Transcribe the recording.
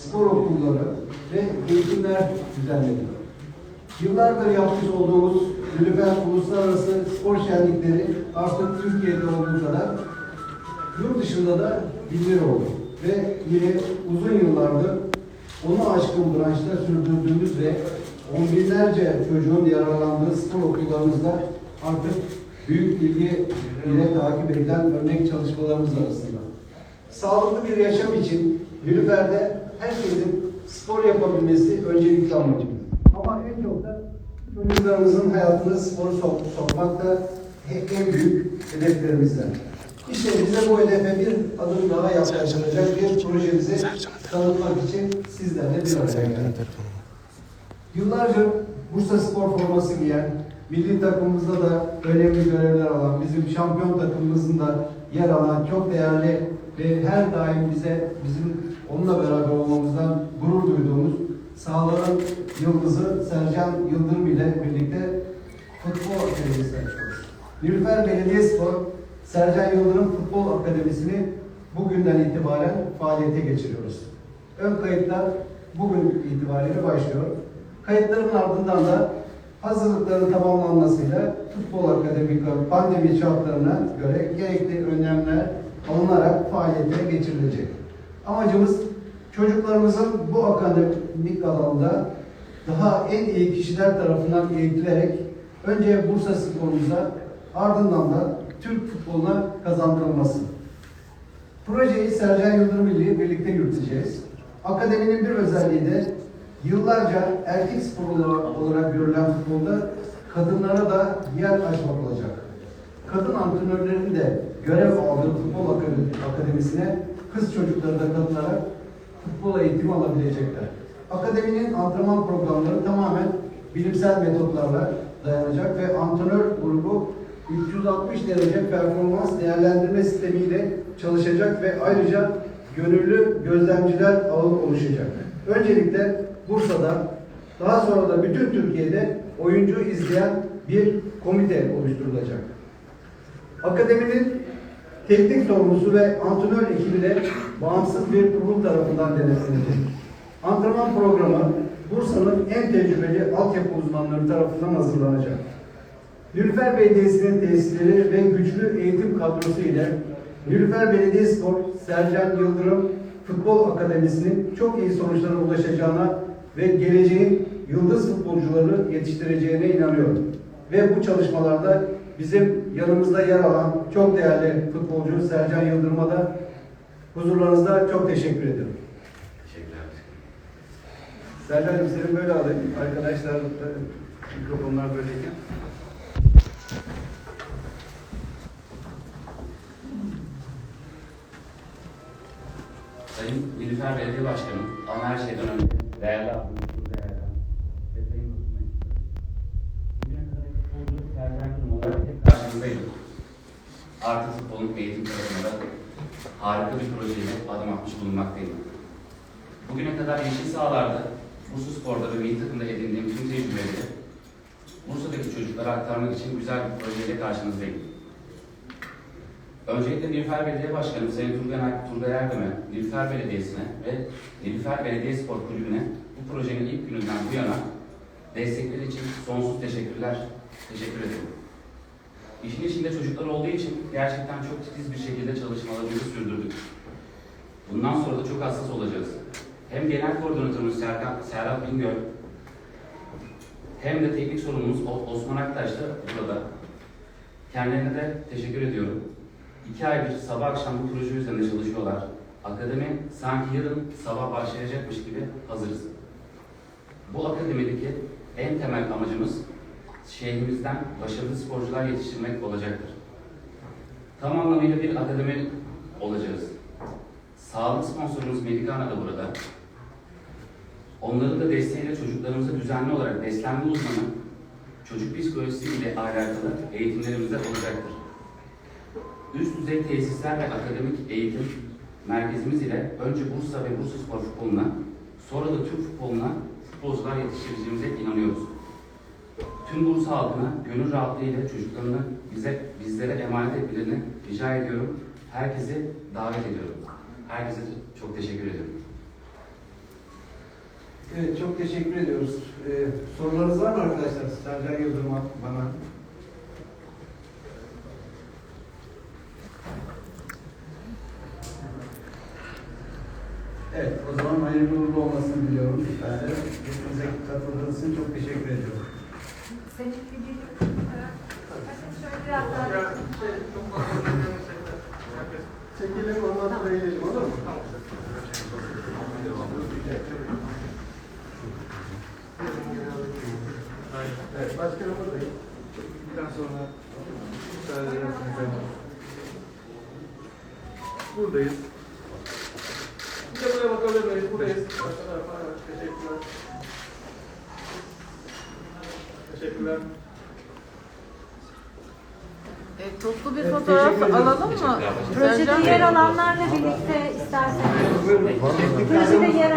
spor okulları ve eğitimler düzenledi. Yıllardır yapmış olduğumuz Nilüfer Uluslararası Spor Şenlikleri artık Türkiye'de olduğu kadar yurt dışında da bilinir oldu. Ve yine uzun yıllardır onu aşkın branşta sürdürdüğümüz ve on binlerce çocuğun yararlandığı spor okullarımızda artık büyük ilgi ile takip edilen örnek çalışmalarımız arasında. Sağlıklı bir yaşam için Nilüfer'de herkesin spor yapabilmesi öncelikli amacımız. Ama en çok da çocuklarımızın hayatına sporu sok sokmak da en büyük hedeflerimizden. İşte bize bu hedefe bir adım daha yaklaştıracak bir projemizi tanıtmak için sizlerle bir araya geldik. Yıllarca Bursa Spor forması giyen, milli takımımızda da önemli görevler alan, bizim şampiyon takımımızın da yer alan çok değerli ve her daim bize bizim onunla beraber olmamızdan gurur duyduğumuz sahaların yıldızı Sercan Yıldırım ile birlikte futbol akademisi açıyoruz. Nilüfer Belediyespor Sercan Yıldırım Futbol Akademisi'ni bugünden itibaren faaliyete geçiriyoruz. Ön kayıtlar bugün itibariyle başlıyor. Kayıtların ardından da hazırlıkların tamamlanmasıyla futbol akademik pandemi şartlarına göre gerekli önlemler alınarak faaliyete geçirilecek. Amacımız çocuklarımızın bu akademik alanda daha en iyi kişiler tarafından eğitilerek önce Bursa sporumuza ardından da Türk futboluna kazandırılması. Projeyi Sercan Yıldırım ile birlikte yürüteceğiz. Akademinin bir özelliği de yıllarca erkek sporu olarak- görülen futbolda kadınlara da yer açmak olacak. Kadın antrenörlerin de görev aldığı futbol akademi- akademisine kız çocukları da katılarak futbol eğitimi alabilecekler. Akademinin antrenman programları tamamen bilimsel metotlarla dayanacak ve antrenör grubu 360 derece performans değerlendirme sistemiyle çalışacak ve ayrıca gönüllü gözlemciler ağı oluşacak. Öncelikle Bursa'da, daha sonra da bütün Türkiye'de oyuncu izleyen bir komite oluşturulacak. Akademinin teknik sorumlusu ve antrenör ekibi de bağımsız bir kurul tarafından denetlenecek. Antrenman programı Bursa'nın en tecrübeli altyapı uzmanları tarafından hazırlanacak. Nilüfer Belediyesi'nin tesisleri ve güçlü eğitim kadrosu ile Nilüfer Belediyespor Sercan Yıldırım Futbol Akademisi'nin çok iyi sonuçlara ulaşacağına ve geleceğin yıldız futbolcuları yetiştireceğine inanıyorum. Ve bu çalışmalarda bizim yanımızda yer alan çok değerli futbolcu Sercan Yıldırım'a da huzurlarınızda çok teşekkür ediyorum. Teşekkürler. Sercan'cığım seni böyle alayım. Arkadaşlar da mikrofonlar böyleyken. Sayın Nilüfer Belediye Başkanı, ama her şeyden önce değerli abimizin değerli ve sayın basın Bugüne kadar futbolcu Kurum olarak hep karşınızdaydım. Artık futbolun eğitim tarafında harika bir projeyle adım atmış bulunmaktayım. Bugüne kadar yeşil sahalarda, Bursa Spor'da ve milli takımda edindiğim tüm tecrübeleri Bursa'daki çocuklara aktarmak için güzel bir projeyle karşınızdayım. Öncelikle Nilüfer Belediye Başkanı Sayın Turgay, Er- Turgay Erdem'e, Nilüfer Belediyesi'ne ve Nilüfer Belediye Spor Kulübü'ne bu projenin ilk gününden bu yana destekleri için sonsuz teşekkürler, teşekkür ederim. İşin içinde çocuklar olduğu için gerçekten çok titiz bir şekilde çalışmalarımızı sürdürdük. Bundan sonra da çok hassas olacağız. Hem genel koordinatörümüz Serkan, Serhat Bingöl, hem de teknik sorumlumuz Osman Aktaş da burada. Kendilerine de teşekkür ediyorum. İki aydır sabah akşam bu proje üzerinde çalışıyorlar. Akademi sanki yarın sabah başlayacakmış gibi hazırız. Bu akademideki en temel amacımız şehrimizden başarılı sporcular yetiştirmek olacaktır. Tam anlamıyla bir akademi olacağız. Sağlık sponsorumuz Medicana da burada. Onların da desteğiyle çocuklarımıza düzenli olarak beslenme uzmanı, çocuk psikolojisi ile alakalı eğitimlerimize olacaktır. Üst düzey tesisler ve akademik eğitim merkezimiz ile önce Bursa ve Bursa Spor futboluna, sonra da Türk futboluna futbolcular yetiştireceğimize inanıyoruz. Tüm Bursa halkına gönül rahatlığıyla çocuklarını bize bizlere emanet etmelerini rica ediyorum. Herkesi davet ediyorum. Herkese çok teşekkür ediyorum. Evet, çok teşekkür ediyoruz. Ee, sorularınız var mı arkadaşlar? Sercan Yıldırım'a, bana. Hayırlı uğurlu olmasını diliyorum. Ben de hepinize katıldığınız için çok teşekkür ediyorum. Senin bir şöyle biraz daha Çekelim, ondan sonra gelelim, olur mu? Evet, başkanım buradayım. Biraz sonra müsaade ederseniz. Buradayız. Bakabilir miyiz? Buradayız. Teşekkürler. Teşekkürler. E, toplu bir Evet, fotoğraf alalım mı? projede yer alanlarla birlikte isterseniz. Projede yer